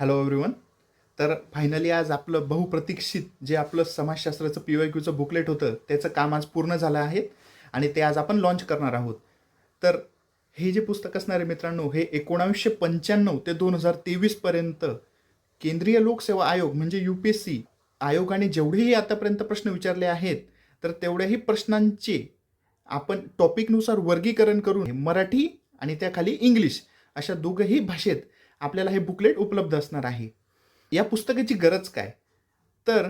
Hello everyone तर finally आज आपलं बहुप्रतीक्षित जे आपलं समाजशास्त्राचं पी वाय क्यूचं बुकलेट होतं त्याचं काम आज पूर्ण झालं आहे आणि ते आज आपण लॉन्च करणार आहोत. तर हे जे पुस्तक असणारे मित्रांनो हे एकोणावीसशे पंच्याण्णव ते दोन हजार तेवीसपर्यंत केंद्रीय लोकसेवा आयोग म्हणजे यू पी एस सी आयोगाने जेवढेही आतापर्यंत प्रश्न विचारले आहेत तर तेवढ्याही प्रश्नांचे आपण टॉपिकनुसार वर्गीकरण करून मराठी आणि त्याखाली इंग्लिश अशा दोघंही भाषेत आपल्याला हे बुकलेट उपलब्ध असणार आहे. या पुस्तकाची गरज काय? तर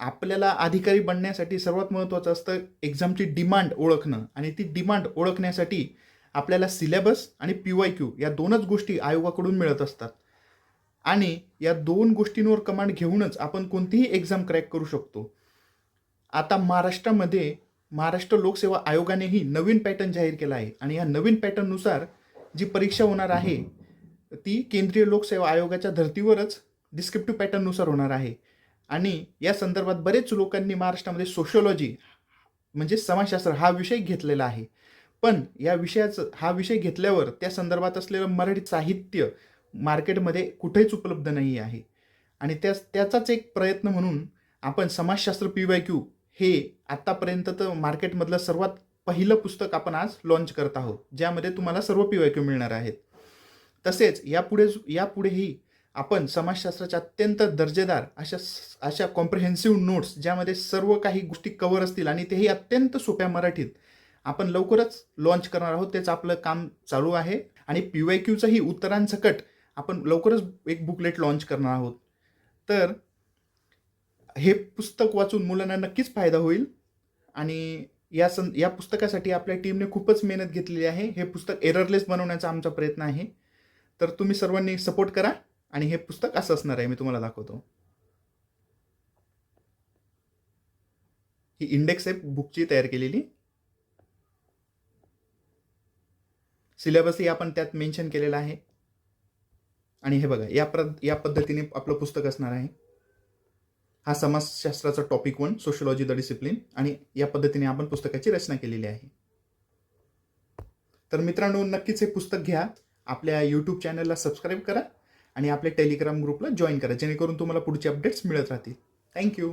आपल्याला अधिकारी बनण्यासाठी सर्वात महत्त्वाचं असतं एक्झामची डिमांड ओळखणं आणि ती डिमांड ओळखण्यासाठी आपल्याला सिलेबस आणि पी वाय क्यू या दोनच गोष्टी आयोगाकडून मिळत असतात. आणि या दोन गोष्टींवर कमांड घेऊनच आपण कोणतीही एक्झाम क्रॅक करू शकतो. आता महाराष्ट्रामध्ये महाराष्ट्र लोकसेवा आयोगानेही नवीन पॅटर्न जाहीर केला आहे आणि या नवीन पॅटर्ननुसार जी परीक्षा होणार आहे ती केंद्रीय लोकसेवा आयोगाच्या धर्तीवरच डिस्क्रिप्टिव्ह पॅटर्ननुसार होणार आहे. आणि या संदर्भात बरेच लोकांनी महाराष्ट्रामध्ये सोशोलॉजी म्हणजे समाजशास्त्र हा विषय घेतलेला आहे. पण या विषयाचं हा विषय घेतल्यावर त्या संदर्भात असलेलं मराठी साहित्य मार्केटमध्ये कुठेच उपलब्ध नाही आहे. आणि त्या त्याचाच एक प्रयत्न म्हणून आपण समाजशास्त्र पी वाय क्यू हे आत्तापर्यंत तर मार्केटमधलं सर्वात पहिलं पुस्तक आपण आज लॉन्च करत आहोत. ज्यामध्ये तुम्हाला सर्व पी वाय क्यू मिळणार आहेत. तसेच यापुढे यापुढेही आपण समाजशास्त्राच्या अत्यंत दर्जेदार अशा अशा कॉम्प्रिहेन्सिव्ह नोट्स ज्यामध्ये सर्व काही गोष्टी कवर असतील आणि तेही अत्यंत सोप्या मराठीत आपण लवकरच लॉन्च करणार आहोत. त्याचं आपलं काम चालू आहे. आणि पी वाय क्यूचंही उत्तरांसकट आपण लवकरच एक बुकलेट लॉन्च करणार आहोत. तर हे पुस्तक वाचून मुलांना नक्कीच फायदा होईल. आणि या सं या पुस्तकासाठी आपल्या टीमने खूपच मेहनत घेतलेली आहे. हे पुस्तक एररलेस बनवण्याचा आमचा प्रयत्न आहे. तर तुम्ही सर्वांनी सपोर्ट करा आणि हे पुस्तक असं असणार आहे मी तुम्हाला दाखवतो. ही इंडेक्स आहे बुकची तयार केलेली. सिलेबसही आपण त्यात मेन्शन केलेला आहे. आणि हे बघा या प्र या पद्धतीने आपलं पुस्तक असणार आहे. हा समाजशास्त्राचा topic one sociology the discipline आणि या पद्धतीने आपण पुस्तकाची रचना केलेली आहे. तर मित्रांनो नक्कीच हे पुस्तक घ्या. आपल्या यूट्यूब चॅनलला सबस्क्राईब करा आणि आपल्या टेलिग्राम ग्रुपला जॉईन करा जेणेकरून तुम्हाला पुढचे अपडेट्स मिळत राहतील. थँक्यू